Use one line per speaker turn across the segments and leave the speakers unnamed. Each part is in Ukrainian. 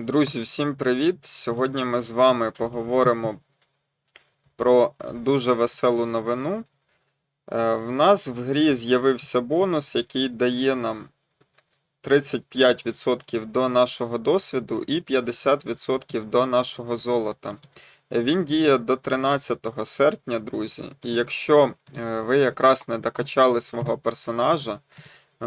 Друзі, всім привіт! Сьогодні ми з вами поговоримо про дуже веселу новину. Е, В нас в грі з'явився бонус, який дає нам 35% до нашого досвіду і 50% до нашого золота. Він діє до 13 серпня, друзі. І якщо е, ви якраз не докачали свого персонажа,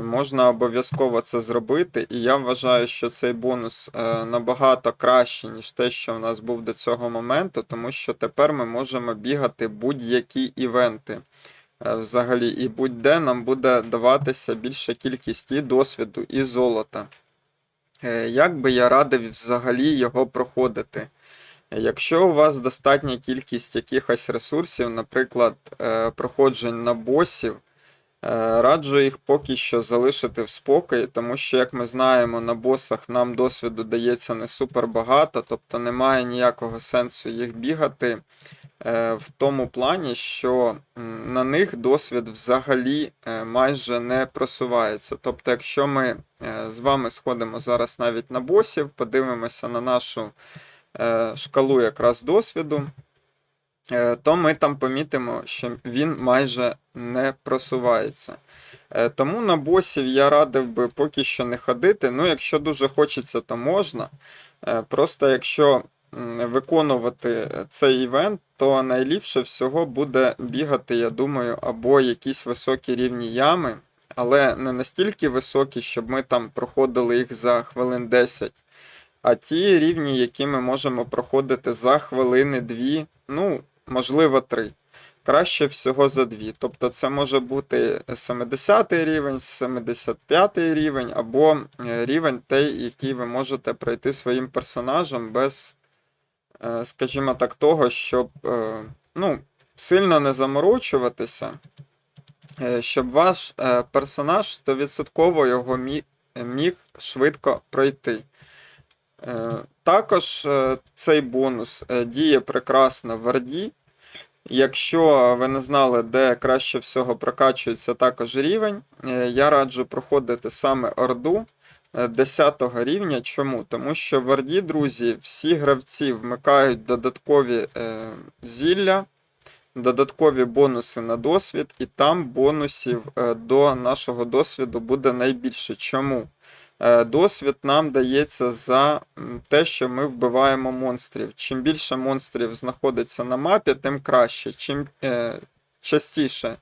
Можна обов'язково це зробити, і я вважаю, що цей бонус е, набагато кращий, ніж те, що в нас був до цього моменту, тому що тепер ми можемо бігати будь-які івенти. Е, взагалі, і будь-де нам буде даватися більша кількість і досвіду, і золота. Е, Як би я радив взагалі його проходити? Якщо у вас достатня кількість якихось ресурсів, наприклад, проходжень на босів, Раджу їх поки що залишити в спокої, тому що, як ми знаємо, на босах нам досвіду дається не супер багато, тобто немає ніякого сенсу їх бігати е, в тому плані, що на них досвід взагалі е, майже не просувається. Тобто, якщо ми е, з вами сходимо зараз навіть на босів, подивимося на нашу е, шкалу якраз досвіду. Е, то ми там помітимо, що він майже не просувається. Е, Тому на босів я радив би поки що не ходити. Ну, якщо дуже хочеться, то можна. Е, Просто якщо виконувати цей івент, то найліпше всього буде бігати, я думаю, або якісь високі рівні ями, але не настільки високі, щоб ми там проходили їх за хвилин 10. А ті рівні, які ми можемо проходити за хвилини 2, ну, можливо, 3. Краще всього за 2. Тобто це може бути 70 рівень, 75 рівень, або е, рівень той, який ви можете пройти своїм персонажем без, е, скажімо так, того, щоб е, ну, сильно не заморочуватися, щоб ваш персонаж 100% його міг швидко пройти. Е, Також е, цей бонус е, діє прекрасно в Варді. Якщо ви не знали, де краще всього прокачується також рівень, я раджу проходити саме Орду е, 10 рівня. Чому? Тому що в Орді, друзі, всі гравці вмикають додаткові зілля, додаткові бонуси на досвід, і там бонусів до нашого досвіду буде найбільше. Чому? Е, Досвід нам дається за те, що ми вбиваємо монстрів. Чим більше монстрів знаходиться на мапі, тим краще. Чим е, частіше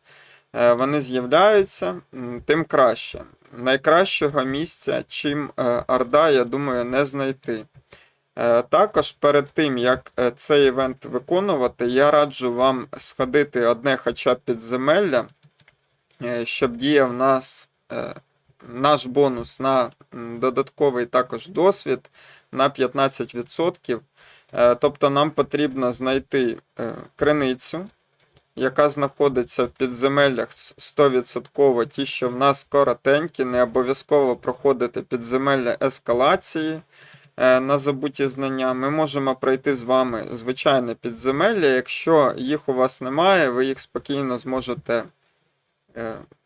е, вони з'являються, тим краще. Найкращого місця, чим е, Орда, я думаю, не знайти. Також перед тим, як цей івент виконувати, я раджу вам сходити одне хоча б підземелля, щоб діяв нас. Наш бонус на додатковий також досвід на 15%. Е, Тобто нам потрібно знайти е, криницю, яка знаходиться в підземеллях 100%, ті, що в нас коротенькі, не обов'язково проходити підземелля ескалації е, на забуті знання. Ми можемо пройти з вами звичайне підземелля. Якщо їх у вас немає, ви їх спокійно зможете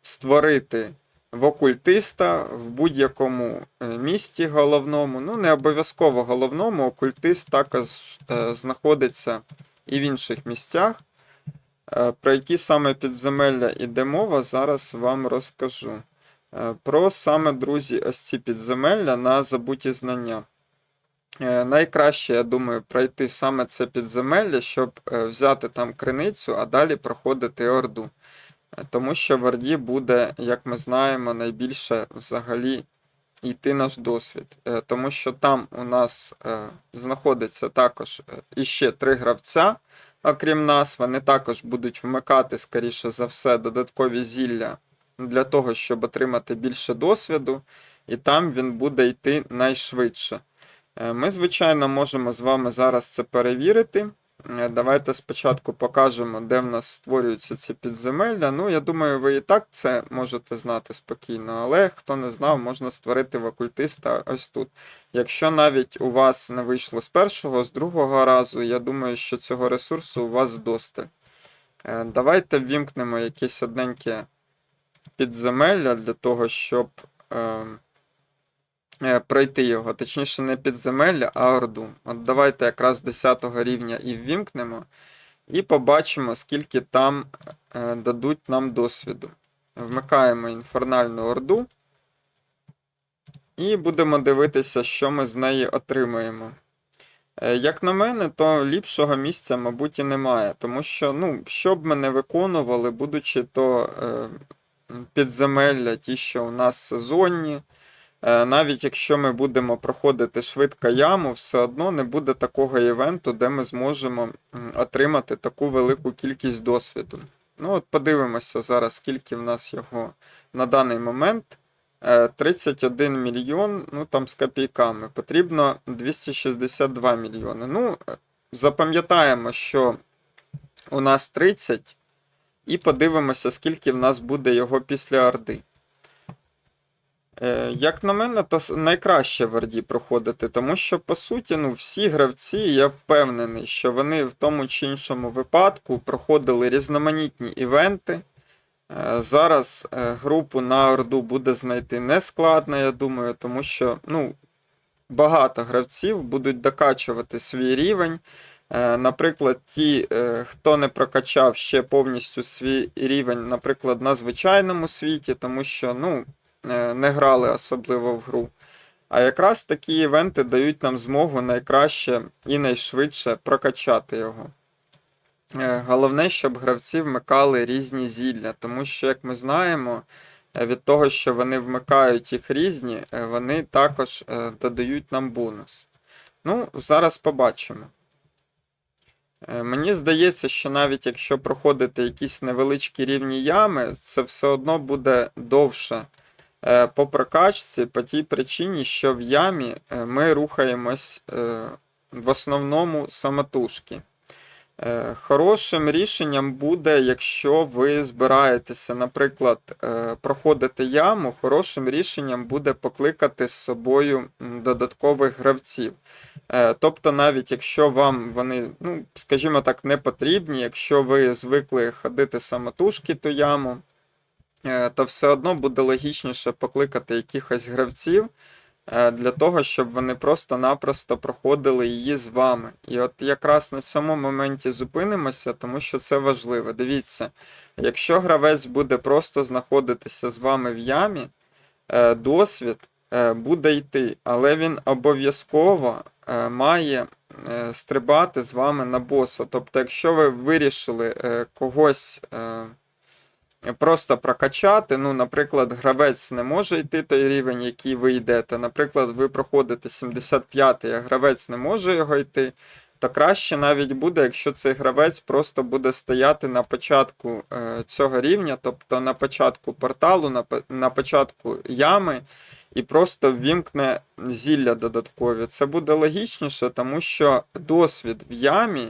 створити в окультиста в будь-якому е, місті головному. Ну, не обов'язково головному, окультист також е, знаходиться і в інших місцях. Е, Про які саме підземелля іде мова, зараз вам розкажу. Про саме, друзі, ось ці підземелля на забуті знання. Найкраще, я думаю, пройти саме це підземелля, щоб взяти там криницю, а далі проходити орду. Тому що в Орді буде, як ми знаємо, найбільше взагалі йти наш досвід. Е, Тому що там у нас е, знаходиться також е, іще три гравця, окрім нас. Вони також будуть вмикати, скоріше за все, додаткові зілля для того, щоб отримати більше досвіду, і там він буде йти найшвидше. Ми, звичайно, можемо з вами зараз це перевірити. Е, Давайте спочатку покажемо, де в нас створюються ці підземелля. Ну, я думаю, ви і так це можете знати спокійно, але хто не знав, можна створити в окультиста ось тут. Якщо навіть у вас не вийшло з першого, з другого разу, я думаю, що цього ресурсу у вас досталь. Е, Давайте ввімкнемо якесь одненьке підземелля для того, щоб е, е, пройти його, точніше, не підземелля, а орду. От давайте якраз 10 рівня і ввімкнемо, і побачимо, скільки там е, дадуть нам досвіду. Вмикаємо інфернальну орду. І будемо дивитися, що ми з неї отримаємо. Е, Як на мене, то ліпшого місця, мабуть, і немає. Тому що, ну, що б ми не виконували, будучи то е, підземелля, ті, що у нас сезонні, е, навіть якщо ми будемо проходити швидко яму, все одно не буде такого івенту, де ми зможемо отримати таку велику кількість досвіду. Ну, от подивимося зараз, скільки в нас його на даний момент. Е, 31 мільйон, ну там з копійками. Потрібно 262 мільйони. Ну, е, запам'ятаємо, що у нас 30, і подивимося, скільки в нас буде його після Орди. Е, Як на мене, то найкраще в Орді проходити, тому що, по суті, ну, всі гравці, я впевнений, що вони в тому чи іншому випадку проходили різноманітні івенти. Е, Зараз е, групу на Орду буде знайти нескладно, я думаю, тому що ну, багато гравців будуть докачувати свій рівень. Наприклад, ті, хто не прокачав ще повністю свій рівень, наприклад, на звичайному світі, тому що ну, не грали особливо в гру. А якраз такі івенти дають нам змогу найкраще і найшвидше прокачати його. Е, Головне, щоб гравці вмикали різні зілля, тому що, як ми знаємо, е, від того, що вони вмикають їх різні, е, вони також е, додають нам бонус. Ну, зараз побачимо. Е, Мені здається, що навіть якщо проходити якісь невеличкі рівні ями, це все одно буде довше е, по прокачці, по тій причині, що в ямі е, ми рухаємось е, в основному самотужки. Е, Хорошим рішенням буде, якщо ви збираєтеся, наприклад, е, проходити яму, хорошим рішенням буде покликати з собою додаткових гравців. Е, Тобто, навіть якщо вам вони, ну, скажімо так, не потрібні, якщо ви звикли ходити самотужки ту яму, е, то все одно буде логічніше покликати якихось гравців е, для того, щоб вони просто-напросто проходили її з вами. І от якраз на цьому моменті зупинимося, тому що це важливо. Дивіться, якщо гравець буде просто знаходитися з вами в ямі, е, досвід е, буде йти, але він обов'язково е, має е, стрибати з вами на боса. Тобто, якщо ви вирішили е, когось. Просто прокачати. Ну, наприклад, гравець не може йти той рівень, який ви йдете. Наприклад, ви проходите 75-й, а гравець не може його йти. То краще навіть буде, якщо цей гравець просто буде стояти на початку е, цього рівня, тобто на початку порталу, на, початку ями, і просто ввімкне зілля додаткові. Це буде логічніше, тому що досвід в ямі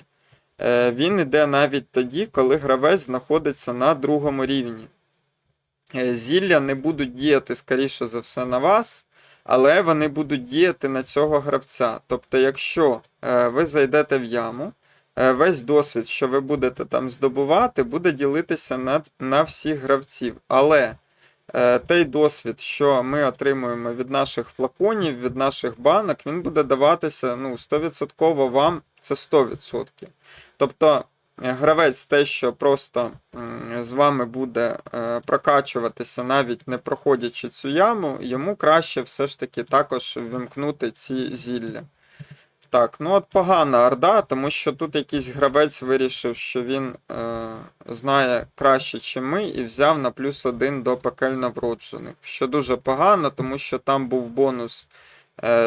він іде навіть тоді, коли гравець знаходиться на другому рівні. Е, Зілля не будуть діяти, скоріше за все, на вас, але вони будуть діяти на цього гравця. Тобто, якщо е, ви зайдете в яму, е, весь досвід, що ви будете там здобувати, буде ділитися на, на всіх гравців. Але е, той досвід, що ми отримуємо від наших флаконів, від наших банок, він буде даватися ну, 100% вам, це 100%. Тобто е, гравець те, що просто з вами буде е, прокачуватися, навіть не проходячи цю яму, йому краще все ж таки також вимкнути ці зілля. Так, ну от погана орда, тому що тут якийсь гравець вирішив, що він е, знає краще, ніж ми, і взяв на плюс один до пекельно вроджених. Що дуже погано, тому що там був бонус,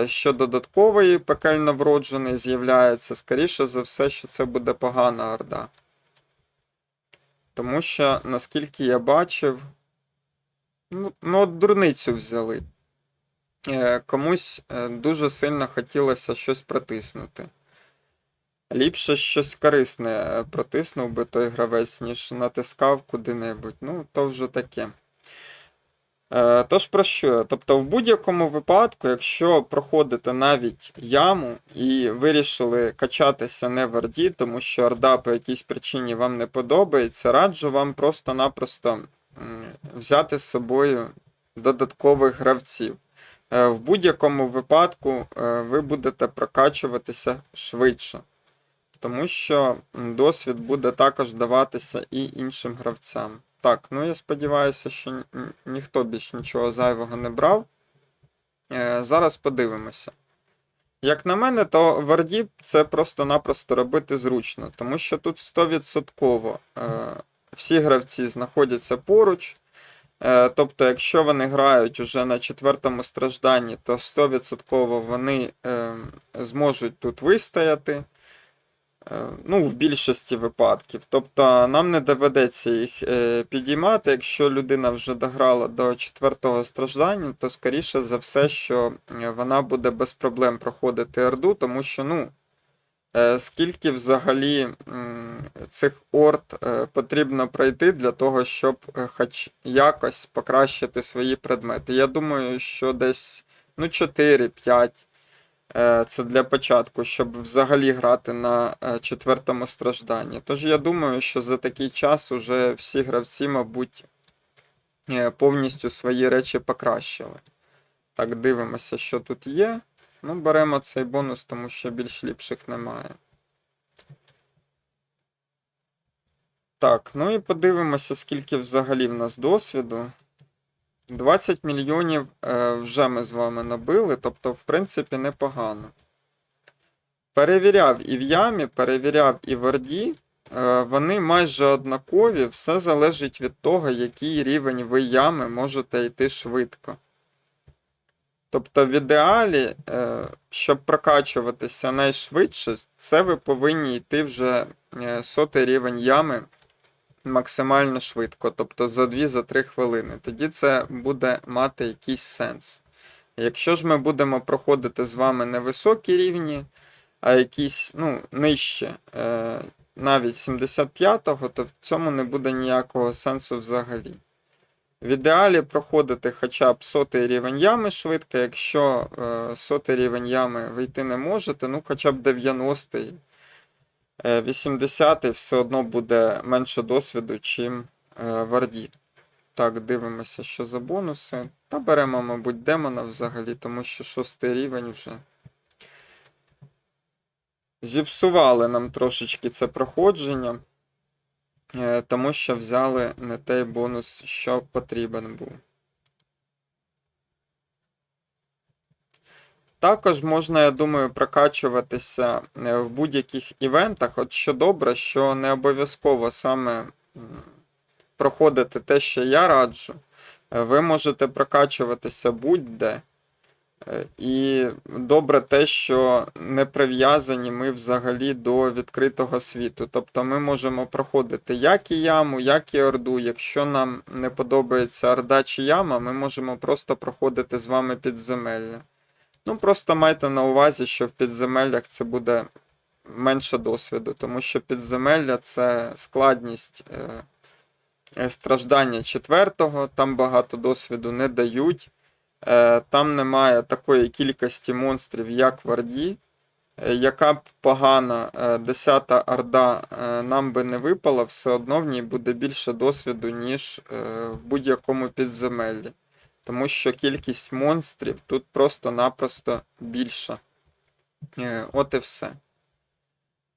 що додатковий пекельно вроджений з'являється. Скоріше за все, що це буде погана орда. Тому що, наскільки я бачив, ну, ну от дурницю взяли. Е, комусь е, дуже сильно хотілося щось протиснути. Ліпше щось корисне е, протиснув би той гравець, ніж натискав куди-небудь. Ну, то вже таке. Е, Тож про що? Тобто, в будь-якому випадку, якщо проходите навіть яму і вирішили качатися не в Орді, тому що Орда по якійсь причині вам не подобається, раджу вам просто-напросто взяти з собою додаткових гравців. е, в будь-якому випадку е, ви будете прокачуватися швидше. Тому що досвід буде також даватися і іншим гравцям. Так, ну я сподіваюся, що ні- ні- ніхто більш нічого зайвого не брав. Е, Зараз подивимося. Як на мене, то Варді це просто-напросто робити зручно, тому що тут 100% е, всі гравці знаходяться поруч. Е, Тобто, якщо вони грають уже на четвертому стражданні, то 100% вони е, зможуть тут вистояти. Е, Ну, в більшості випадків. Тобто нам не доведеться їх е, підіймати. Якщо людина вже дограла до четвертого страждання, то скоріше за все, що е, вона буде без проблем проходити Орду, тому що, ну, скільки взагалі цих орд потрібно пройти для того, щоб хоч якось покращити свої предмети. Я думаю, що десь ну, 4-5. Е, Це для початку, щоб взагалі грати на е, четвертому стражданні. Тож я думаю, що за такий час уже всі гравці, мабуть, е, повністю свої речі покращили. Так, дивимося, що тут є. Ну, беремо цей бонус, тому що більш ліпших немає. Так, ну і подивимося, скільки взагалі в нас досвіду. 20 мільйонів е, вже ми з вами набили, тобто, в принципі, непогано. Перевіряв і в ямі, перевіряв і в Орді. Е, вони майже однакові, все залежить від того, який рівень ви ями можете йти швидко. Тобто, в ідеалі, е, щоб прокачуватися найшвидше, це ви повинні йти вже сотий рівень ями максимально швидко, тобто за 2-3 хвилини. Тоді це буде мати якийсь сенс. Якщо ж ми будемо проходити з вами не високі рівні, а якісь ну, нижче, е, навіть 75-го, то в цьому не буде ніякого сенсу взагалі. В ідеалі проходити хоча б сотий рівень ями швидко, якщо е, сотий рівень ями вийти не можете, ну хоча б 90-й. 80 все одно буде менше досвіду, чим е, Варді. Так, дивимося, що за бонуси. Та беремо, мабуть, демона взагалі, тому що шостий рівень вже. Зіпсували нам трошечки це проходження, е, тому що взяли не той бонус, що потрібен був. Також можна, я думаю, прокачуватися е, в будь-яких івентах. От що добре, що не обов'язково саме проходити те, що я раджу. Е, Ви можете прокачуватися будь-де. Е, І добре те, що не прив'язані ми взагалі до відкритого світу. Тобто ми можемо проходити як і яму, як і орду. Якщо нам не подобається орда чи яма, ми можемо просто проходити з вами підземелля. Ну, просто майте на увазі, що в підземеллях це буде менше досвіду, тому що підземелля це складність е, е, страждання четвертого, там багато досвіду не дають. Е, там немає такої кількості монстрів, як в Орді. Е, яка б погана е, 10 Орда е, нам би не випала, все одно в ній буде більше досвіду, ніж е, в будь-якому підземеллі. Тому що кількість монстрів тут просто-напросто більша. Е, От і все.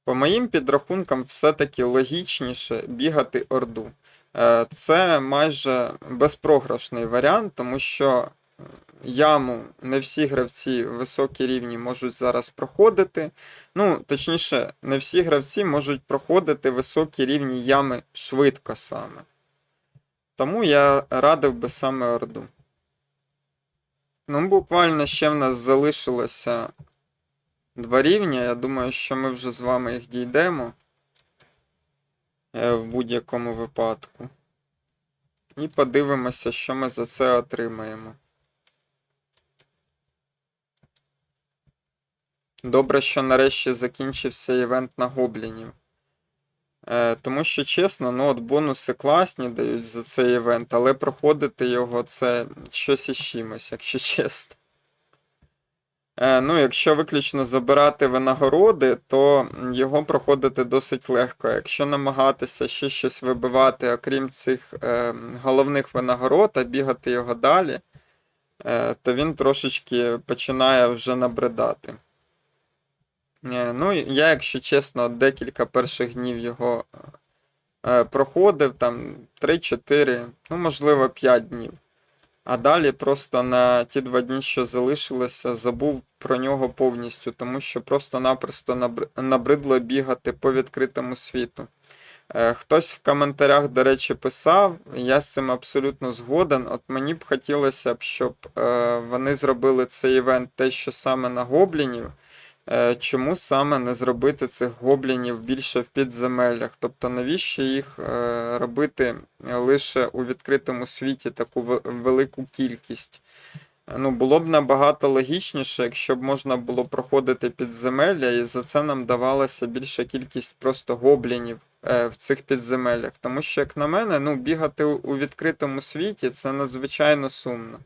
По моїм підрахункам, все-таки логічніше бігати Орду. Е, Це майже безпрограшний варіант, тому що е, яму не всі гравці високі рівні можуть зараз проходити. Ну, точніше, не всі гравці можуть проходити високі рівні ями швидко саме. Тому я радив би саме Орду. Ну, буквально ще в нас залишилося два рівня. Я думаю, що ми вже з вами їх дійдемо е, в будь-якому випадку. І подивимося, що ми за це отримаємо. Добре, що нарешті закінчився івент на гоблінів. Е, тому що, чесно, ну от бонуси класні дають за цей івент, але проходити його це щось із чимось, якщо чесно. Е, ну, якщо виключно забирати винагороди, то його проходити досить легко. Якщо намагатися ще щось вибивати, окрім цих е, головних винагород, а бігати його далі, е, то він трошечки починає вже набридати. Е, Ну, я, якщо чесно, декілька перших днів його е, проходив, там 3-4, ну, можливо, 5 днів. А далі просто на ті два дні, що залишилося, забув про нього повністю, тому що просто-напросто набридло бігати по відкритому світу. Е, Хтось в коментарях, до речі, писав, я з цим абсолютно згоден. От мені б хотілося б, щоб е, вони зробили цей івент те, що саме на гоблінів. Е, Чому саме не зробити цих гоблінів більше в підземеллях? Тобто, навіщо їх е, робити лише у відкритому світі таку велику кількість? Ну, було б набагато логічніше, якщо б можна було проходити підземелля, і за це нам давалася більша кількість просто гоблінів е, в цих підземеллях. Тому що, як на мене, ну, бігати у відкритому світі це надзвичайно сумно.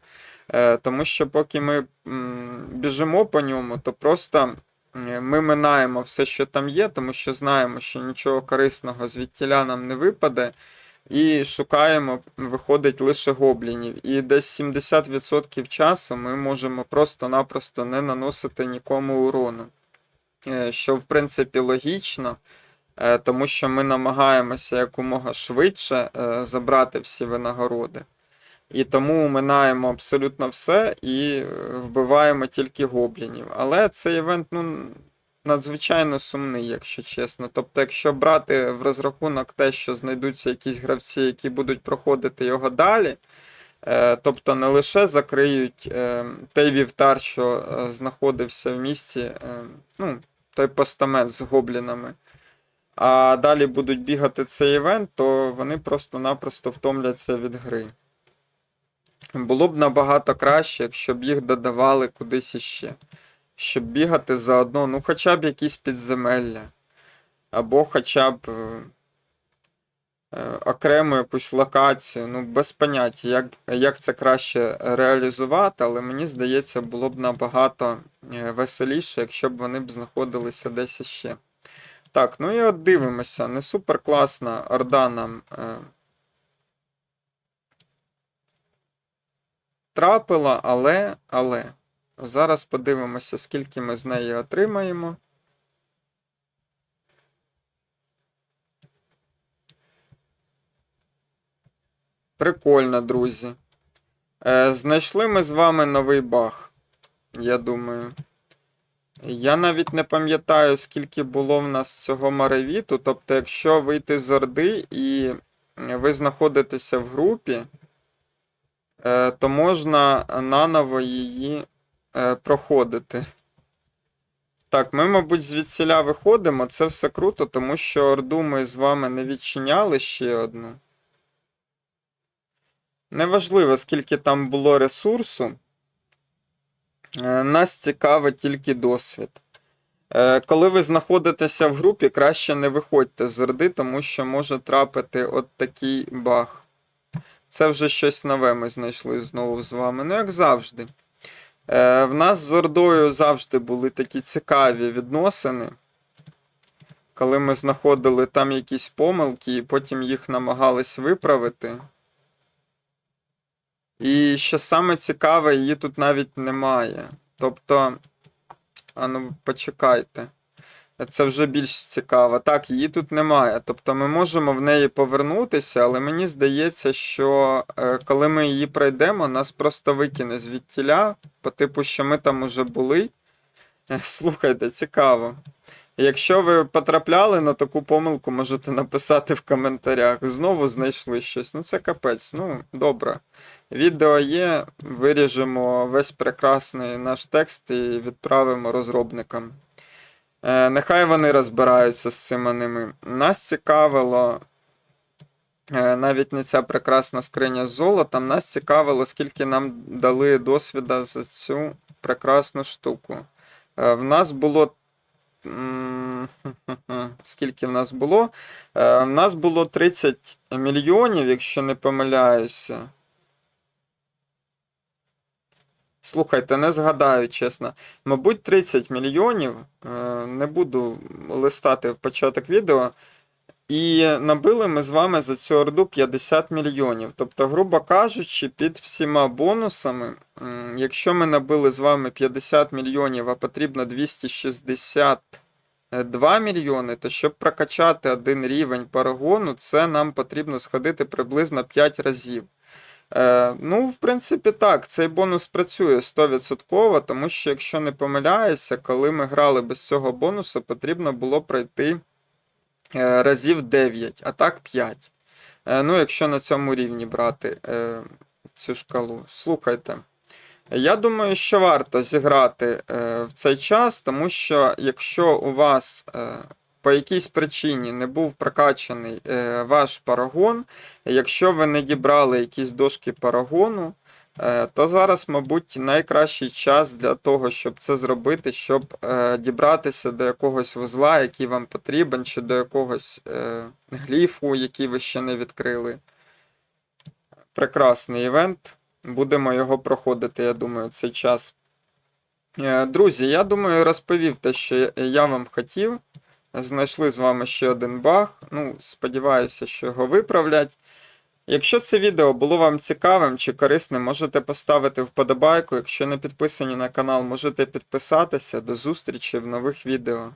Тому що поки ми біжимо по ньому, то просто ми минаємо все, що там є, тому що знаємо, що нічого корисного звідтіля нам не випаде. І шукаємо, виходить лише гоблінів. І десь 70% часу ми можемо просто-напросто не наносити нікому урону. Е, Що, в принципі, логічно, е, тому що ми намагаємося якомога швидше е, забрати всі винагороди. І тому минаємо абсолютно все і е, вбиваємо тільки гоблінів. Але цей івент, ну, надзвичайно сумний, якщо чесно. Тобто, якщо брати в розрахунок те, що знайдуться якісь гравці, які будуть проходити його далі, е, тобто не лише закриють е, той вівтар, що знаходився в місті, ну, той постамент з гоблінами. А далі будуть бігати цей івент, то вони просто-напросто втомляться від гри. Було б набагато краще, якщо б їх додавали кудись іще. Щоб бігати заодно, ну хоча б якісь підземелля. Або хоча б е, е, окрему якусь локацію. Ну, без поняття, як, як це краще реалізувати, але мені здається, було б набагато е, веселіше, якщо б вони б знаходилися десь іще. Так, ну і от дивимося. Не супер класна орда нам. Е, трапила, але, але. Зараз подивимося, скільки ми з неї отримаємо. Прикольно, друзі. Е, знайшли ми з вами новий баг, я думаю. Я навіть не пам'ятаю, скільки було в нас цього маревіту. Тобто, якщо вийти з Орди і ви знаходитеся в групі, то можна наново її е, проходити. Так, ми, мабуть, звідсіля виходимо. Це все круто, тому що Орду ми з вами не відчиняли ще одну. Неважливо, скільки там було ресурсу. Е, Нас цікавить тільки досвід. Е, Коли ви знаходитеся в групі, краще не виходьте з Орди, тому що може трапити от такий баг. Це вже щось нове ми знайшли знову з вами. Ну, як завжди. Е, В нас з Ордою завжди були такі цікаві відносини. Коли ми знаходили там якісь помилки і потім їх намагались виправити. І що саме цікаве, її тут навіть немає. Тобто, а ну почекайте. Це вже більш цікаво. Так, її тут немає. Тобто ми можемо в неї повернутися, але мені здається, що е, коли ми її пройдемо, нас просто викине звідтіля, по типу, що ми там уже були. Слухайте, цікаво. Якщо ви потрапляли на таку помилку, можете написати в коментарях. Знову знайшли щось. Ну це капець. Ну, добре. Відео є, виріжемо весь прекрасний наш текст і відправимо розробникам. Е, нехай вони розбираються з цими ними. Нас цікавило е, навіть не ця прекрасна скриня з золотом, нас цікавило, скільки нам дали досвіда за цю прекрасну штуку. Е, в нас було. Скільки в нас було? В нас було 30 мільйонів, якщо не помиляюся. Слухайте, не згадаю, чесно. Мабуть, 30 мільйонів. Е, Не буду листати в початок відео. І набили ми з вами за цю орду 50 мільйонів. Тобто, грубо кажучи, під всіма бонусами, якщо ми набили з вами 50 мільйонів, а потрібно 262 мільйони, то щоб прокачати один рівень парагону, це нам потрібно сходити приблизно 5 разів. Е, ну, в принципі, так, цей бонус працює 100%, тому що, якщо не помиляюся, коли ми грали без цього бонусу, потрібно було пройти е, разів 9, а так 5. Е, ну, якщо на цьому рівні брати е, цю шкалу. Слухайте. Я думаю, що варто зіграти е, в цей час, тому що якщо у вас е, по якійсь причині не був прокачаний е, ваш парагон, якщо ви не дібрали якісь дошки парагону, е, то зараз, мабуть, найкращий час для того, щоб це зробити, щоб е, дібратися до якогось вузла, який вам потрібен, чи до якогось гліфу, який ви ще не відкрили. Прекрасний івент. Будемо його проходити, я думаю, цей час. Друзі, я думаю, розповів те, що я вам хотів. Знайшли з вами ще один баг. Ну, сподіваюся, що його виправлять. Якщо це відео було вам цікавим чи корисним, можете поставити вподобайку. Якщо не підписані на канал, можете підписатися. До зустрічі в нових відео.